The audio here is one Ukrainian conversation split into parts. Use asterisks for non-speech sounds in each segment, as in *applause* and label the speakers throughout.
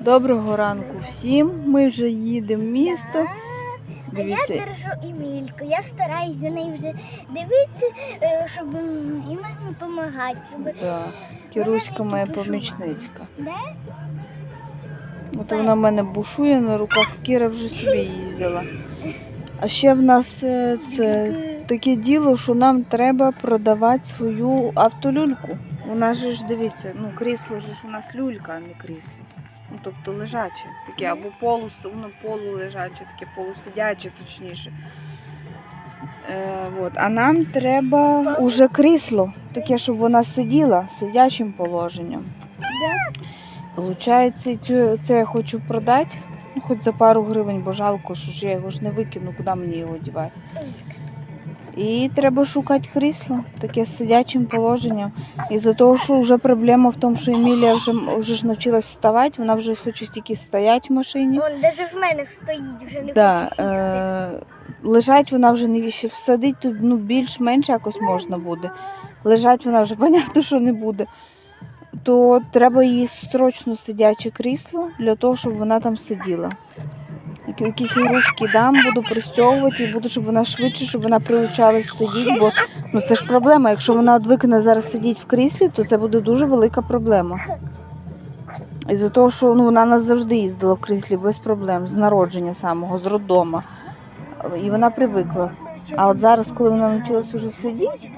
Speaker 1: Доброго ранку всім. Ми вже їдемо в місто.
Speaker 2: А я
Speaker 1: Дивіться,
Speaker 2: держу Емільку. Я стараюсь за нею вже дивитися, е, щоб м, і мені допомагати. Щоб...
Speaker 1: да. Кіруська моя помічницька.
Speaker 2: Де?
Speaker 1: От вона в мене бушує на руках, Кіра вже собі її взяла. А ще в нас е, це таке діло, що нам треба продавати свою автолюльку. У нас же ж дивіться, ну крісло ж у нас люлька, а не крісло. Ну, тобто лежаче, таке або полу, ну, полулежаче, таке полусидяче, точніше. Е, от. А нам треба уже крісло, таке, щоб вона сиділа сидячим положенням. Получається, це я хочу продати, ну, хоч за пару гривень, бо жалко, що ж я його ж не викину, куди мені його дівати. І треба шукати крісло, таке з сидячим положенням. І за того, що вже проблема в тому, що Емілія вже, вже ж навчилась вставати, вона вже хоче тільки стояти в машині.
Speaker 2: Вон навіть в мене стоїть, вже не
Speaker 1: Да,
Speaker 2: хоче сісти.
Speaker 1: е, лежать вона вже не віще всадить тут ну, більш-менш якось можна буде. Лежать вона вже, *laughs* понятно, що не буде. То треба їй срочно сидяче крісло для того, щоб вона там сиділа. Які- Якісь ігрушки дам, буду пристягувати і буду, щоб вона швидше, щоб вона приучалась сидіти, бо ну, це ж проблема. Якщо вона одвикне зараз сидіти в кріслі, то це буде дуже велика проблема. І за того, що ну, вона нас завжди їздила в кріслі без проблем, з народження самого, з роддома. І вона привикла. А от зараз, коли вона навчилась уже сидіти,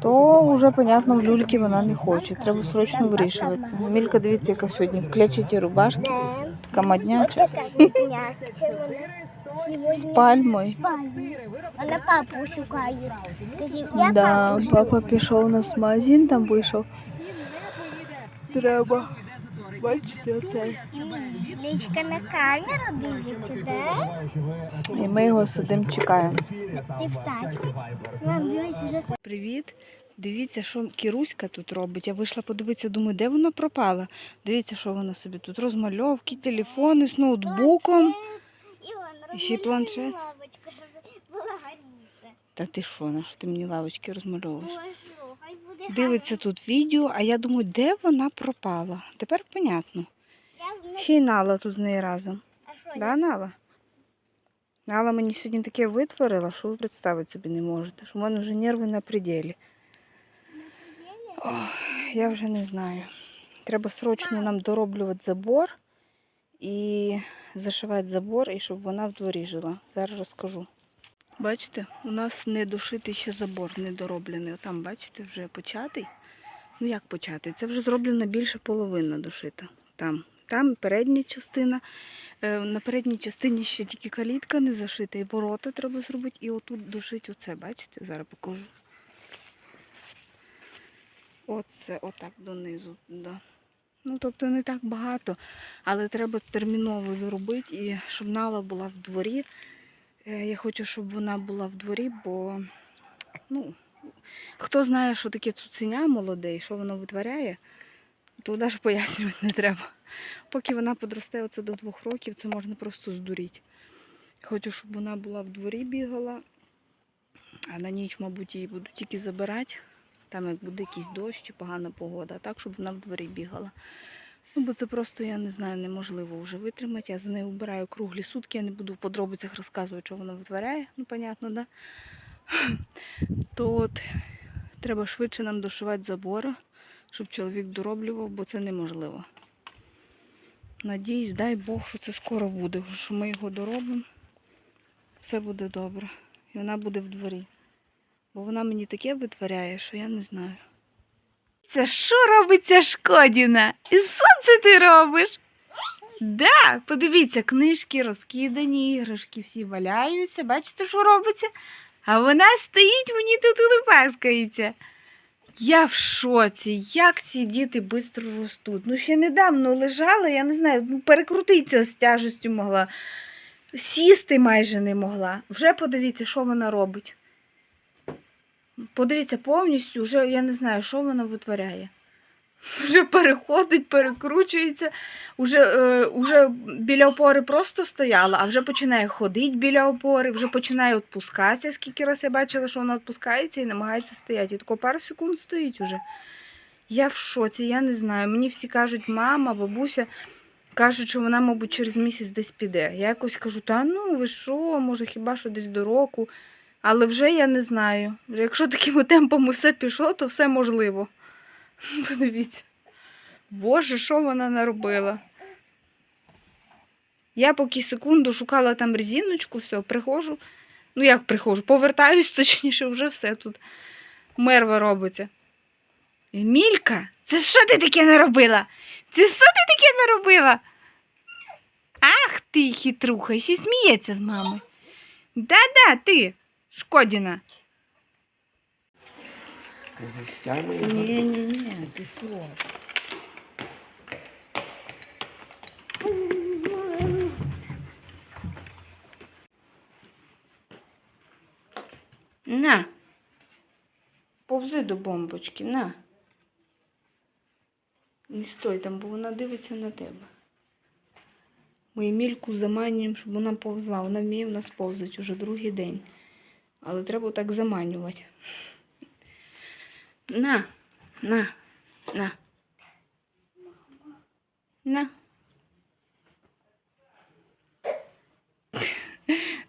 Speaker 1: то вже, понятно, в люльки вона не хоче. Треба срочно вирішуватися. Мілька, дивіться, яка сьогодні в клячатій рубашці,
Speaker 2: Де?
Speaker 1: Така модняча,
Speaker 2: Така м'якця вона.
Speaker 1: з пальмою.
Speaker 2: З пальмою. Вона папу шукає. Казів, я
Speaker 1: Да,
Speaker 2: папу
Speaker 1: папа пішов у нас магазин, там вийшов. Треба. Бачите, оцей.
Speaker 2: Лічка на камеру дивиться, де?
Speaker 1: І ми його сидимо, чекаємо.
Speaker 2: Ти встать? Мам, дивись, вже
Speaker 1: Привіт. Дивіться, що Кіруська тут робить. Я вийшла подивитися, думаю, де вона пропала. Дивіться, що вона собі тут. Розмальовки, телефони з ноутбуком.
Speaker 2: І
Speaker 1: ще й планшет. Та ти що, на що ти мені лавочки розмальовуєш? Дивиться тут відео, а я думаю, де вона пропала. Тепер понятно. Ще й Нала тут з нею разом. Да, Нала? Нала мені сьогодні таке витворила, що ви представити собі не можете. Що в мене вже нерви на пределі. Ох, я вже не знаю. Треба срочно нам дороблювати забор і зашивати забор, і щоб вона в дворі жила. Зараз розкажу. Бачите, у нас не дошитий ще забор, не дороблений. Там, бачите, вже початий. Ну як початий? Це вже зроблена більше половина дошита. Там, там передня частина. Е, На передній частині ще тільки калітка не зашита, і ворота треба зробити, і отут дошити оце, бачите? Зараз покажу. Оце, отак донизу. Да. Ну, тобто не так багато, але треба терміново зробити, і щоб Нала була в дворі. Е, Я хочу, щоб вона була в дворі, бо ну, хто знає, що таке цуценя молоде і що воно витворяє, то навіть пояснювати не треба. Поки вона подросте оце до двох років, це можна просто здуріти. Хочу, щоб вона була в дворі бігала, а на ніч, мабуть, її буду тільки забирати. Там як буде якийсь дощ чи погана погода, так, щоб вона в дворі бігала. Ну, бо це просто, я не знаю, неможливо вже витримати. Я за нею вбираю круглі сутки, я не буду в подробицях розказувати, що вона витворяє, ну, понятно, да? *laughs* То от треба швидше нам дошивати забора, щоб чоловік дороблював, бо це неможливо. Надіюсь, дай Бог, що це скоро буде, що ми його доробимо. Все буде добре. І вона буде в дворі. Бо вона мені таке витворяє, що я не знаю. Це що робиться Шкодіна? І що це ти робиш? Да, подивіться, книжки розкидані, іграшки всі валяються. Бачите, що робиться? А вона стоїть, мені тут улипаскається. Я в шоці, як ці діти швидко ростуть. Ну, ще недавно лежала, я не знаю, ну, перекрутитися з тяжестю могла. Сісти майже не могла. Вже подивіться, що вона робить. Подивіться повністю, вже я не знаю, що вона витворяє. *laughs* Вже переходить, перекручується, вже, е, вже біля опори просто стояла, а вже починає ходити біля опори, вже починає відпускатися. Скільки раз я бачила, що вона відпускається і намагається стояти. І тако пару секунд стоїть уже. Я в шоці, я не знаю. Мені всі кажуть, мама, бабуся, Кажуть, що вона, мабуть, через місяць десь піде. Я якось кажу, та ну ви що, може, хіба що десь до року. Але вже я не знаю. Якщо такими *laughs* темпами все пішло, то все можливо. *laughs* Подивіться. Боже, що вона наробила? Я поки секунду шукала там резиночку, все, приходжу. Ну, як приходжу, повертаюсь, *laughs* точніше, вже все тут мерва робиться. Емілька, це що ти таке наробила? Це що ти таке наробила? Ах ти, хитруха, ще сміється з мами. Да-да, ти, шкодіна.
Speaker 3: Засями.
Speaker 1: Ні-ні-ні, ти що? На. Повзи до бомбочки, на. Не стой там, бо вона дивиться на тебе. Ми Емільку заманюємо, щоб вона повзла. Вона вміє в нас повзати уже другий день. Але треба так заманювати. На, на, на. На.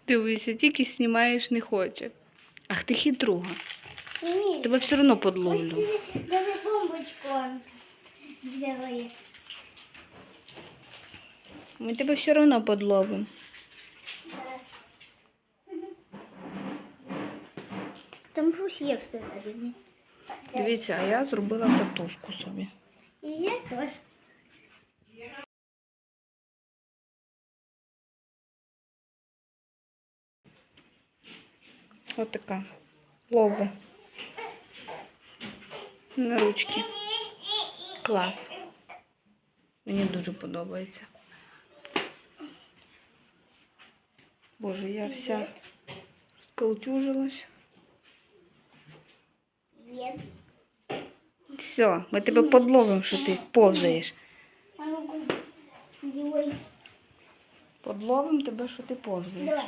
Speaker 1: Дивися, тільки знімаєш не хоче. Ах ти хитруга.
Speaker 2: Ні,
Speaker 1: Тебе все одно подловлю.
Speaker 2: даже бомбочку взяли.
Speaker 1: Ми тебе все одно подловимо.
Speaker 2: щось є всередині.
Speaker 1: Дивіться, а я зробила татушку собі.
Speaker 2: І я теж.
Speaker 1: Ось така. Лово. На ручки. Клас. Мені дуже подобається. Боже, я вся розколтюжилась. Все, ми тебе подловимо, що ти повзаєш. Подловимо тебе, що ти повзаєш.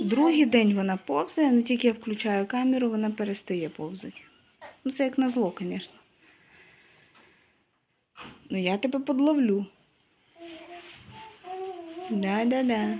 Speaker 1: Другий день вона повзає, але тільки я включаю камеру, вона перестає повзати. Ну, це як назло, звісно. Ну, я тебе подловлю. Да-да-да.